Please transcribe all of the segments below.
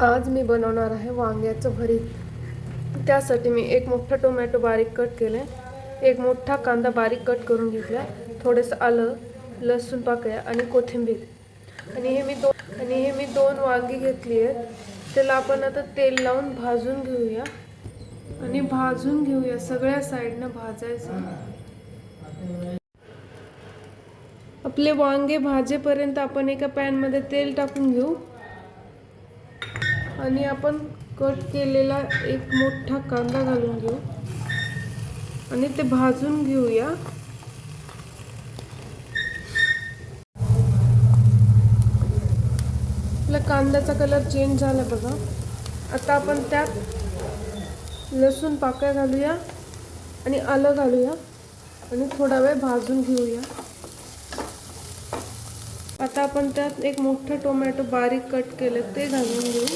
आज मी बनवणार आहे वांग्याचं भरीत. त्यासाठी मी एक मोठा टोमॅटो बारीक कट केले एक मोठा कांदा बारीक कट करून घेतला थोडंसं आलं लसूण पाकळ्या आणि कोथिंबीर. आणि हे मी दोन आणि हे मी दोन वांगी घेतली आहेत त्याला आपण आता तेल लावून भाजून घेऊया. आणि भाजून घेऊया. सगळ्या साईडनं भाजायचं. आपले वांगे भाजेपर्यंत आपण एका पॅनमध्ये तेल टाकून घेऊ. आणि आपण कट केलेला एक मोठा कांदा घालून घेऊ. आणि ते भाजून घेऊया. आपला कांद्याचा कलर चेंज झाला बघा. आता आपण त्यात लसूण पाकळ्या घालूया आणि आलं घालूया. आणि थोडा वेळ भाजून घेऊया. आता आपण त्यात एक मोठं टोमॅटो बारीक कट केलं ते घालून घेऊ.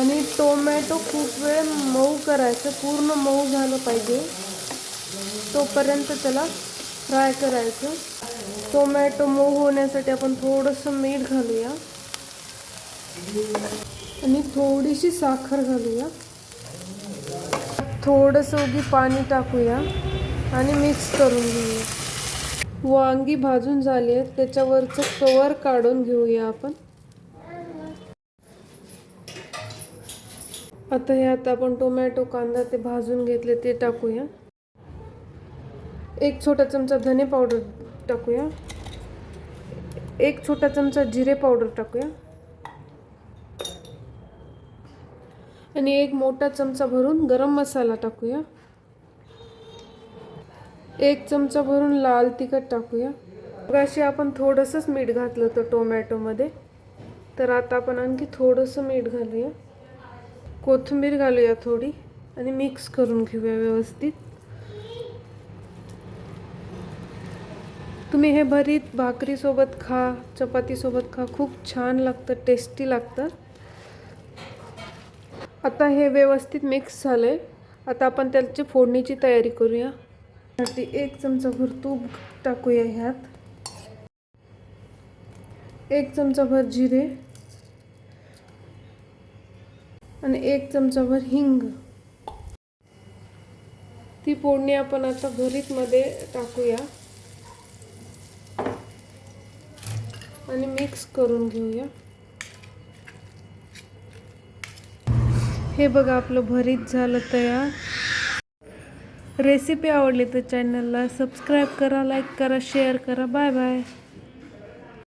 आणि टोमॅटो खूप वेळ मऊ करायचं पूर्ण मऊ झालं पाहिजे. तोपर्यंत त्याला फ्राय करायचं. टोमॅटो मऊ होण्यासाठी आपण थोडंसं मीठ घालूया. आणि थोडीशी साखर घालूया. थोडंसं उगी पाणी टाकूया आणि मिक्स करून घेऊया. वांगी भाजून झाली आहेत त्याच्यावरचं कवर काढून घेऊया आपण. आता ह्यात आपण टोमॅटो कांदा ते भाजून घेतले ते टाकूया. एक छोटा चमचा धने पावडर टाकूया. एक छोटा चमचा जिरे पावडर टाकूया. आणि एक मोठा चमचा भरून गरम मसाला टाकूया. एक चमचा भरून लाल तिखट टाकूया. अशी आपण थोडंसंच मीठ घातलं होतं टोमॅटोमध्ये. तर आता आपण आणखी थोडंसं मीठ घालूया. कोथिंबीर घालूया थोडी आणि मिक्स करून घेऊया व्यवस्थित. तुम्ही हे भरीत भाकरीसोबत खा चपातीसोबत खा खूप छान लागतं टेस्टी लागतं. आता हे व्यवस्थित मिक्स झालं आहे आता आपण त्याची फोडणीची तयारी करूया. त्यासाठी एक चमचाभर तूप टाकूया ह्यात. एक चमचाभर जिरे. आणि एक चमचाभर हिंग. ती फोडणी आपण आता भरीतमध्ये टाकूया. आणि मिक्स करून घेऊया. हे बघा आपलं भरीत झालं तयार. रेसिपी आवडली तर चॅनलला सबस्क्राईब करा लाईक करा शेअर करा. Bye bye